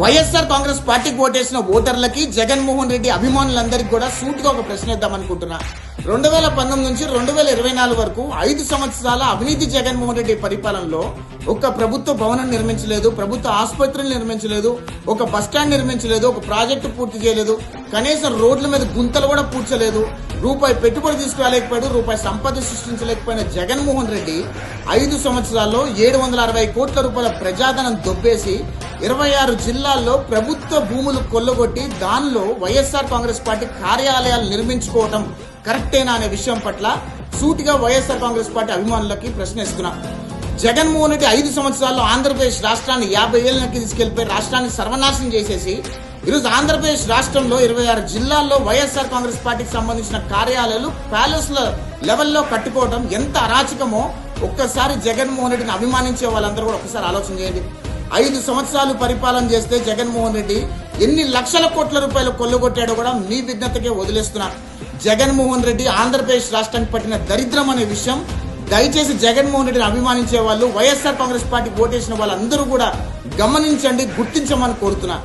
వైఎస్ఆర్ కాంగ్రెస్ పార్టీకి ఓటేసిన ఓటర్లకి జగన్మోహన్ రెడ్డి అభిమానులందరికీ కూడా సూటిగా ఒక ప్రశ్న ఇద్దాం అనుకుంటున్నా. రెండు వేల పంతొమ్మిది నుంచి రెండు వేల ఇరవై నాలుగు వరకు ఐదు సంవత్సరాల అవినీతి జగన్మోహన్ రెడ్డి పరిపాలనలో ఒక ప్రభుత్వ భవనం నిర్మించలేదు ప్రభుత్వ ఆసుపత్రులు నిర్మించలేదు ఒక బస్టాండ్ నిర్మించలేదు ఒక ప్రాజెక్టు పూర్తి చేయలేదు కనీసం రోడ్ల మీద గుంతలు కూడా పూడ్చలేదు రూపాయి పెట్టుబడి తీసుకురాలేకపోయాడు రూపాయి సంపద సృష్టించలేకపోయిన జగన్మోహన్ రెడ్డి ఐదు సంవత్సరాల్లో ఏడు వందల అరవై కోట్ల రూపాయల ప్రజాధనం దొబ్బేసి ఇరవై ఆరు జిల్లాల్లో ప్రభుత్వ భూములు కొల్లగొట్టి దానిలో వైఎస్ఆర్ కాంగ్రెస్ పార్టీ కార్యాలయాలు నిర్మించుకోవటం కరెక్టేనా అనే విషయం పట్ల సూటిగా వైఎస్ఆర్ కాంగ్రెస్ పార్టీ అభిమానులకి ప్రశ్నిస్తున్నా. జగన్మోహన్ రెడ్డి ఐదు సంవత్సరాల్లో ఆంధ్రప్రదేశ్ రాష్ట్రాన్ని యాభై ఏళ్ళకి తీసుకెళ్ళిపోయి రాష్ట్రాన్ని సర్వనాశనం చేసేసి ఈరోజు ఆంధ్రప్రదేశ్ రాష్ట్రంలో ఇరవై ఆరు జిల్లాల్లో వైఎస్ఆర్ కాంగ్రెస్ పార్టీకి సంబంధించిన కార్యాలయాలు ప్యాలెస్ల లెవెల్లో కట్టుకోవడం ఎంత అరాచకమో ఒక్కసారి జగన్మోహన్ రెడ్డిని అభిమానించే వాళ్ళందరూ కూడా ఒకసారి ఆలోచన చేయండి. ఐదు సంవత్సరాలు పరిపాలన చేస్తే జగన్మోహన్ రెడ్డి ఎన్ని లక్షల కోట్ల రూపాయలు కొల్లగొట్టాడో కూడా మీ విజ్ఞతకే వదిలేస్తున్నా. జగన్మోహన్ రెడ్డి ఆంధ్రప్రదేశ్ రాష్ట్రానికి పట్టిన దరిద్రం అనే విషయం దయచేసి జగన్మోహన్ రెడ్డిని అభిమానించే వాళ్ళు వైఎస్ఆర్ కాంగ్రెస్ పార్టీ ఓటేసిన వాళ్ళందరూ కూడా గమనించండి గుర్తించమని కోరుతున్నా.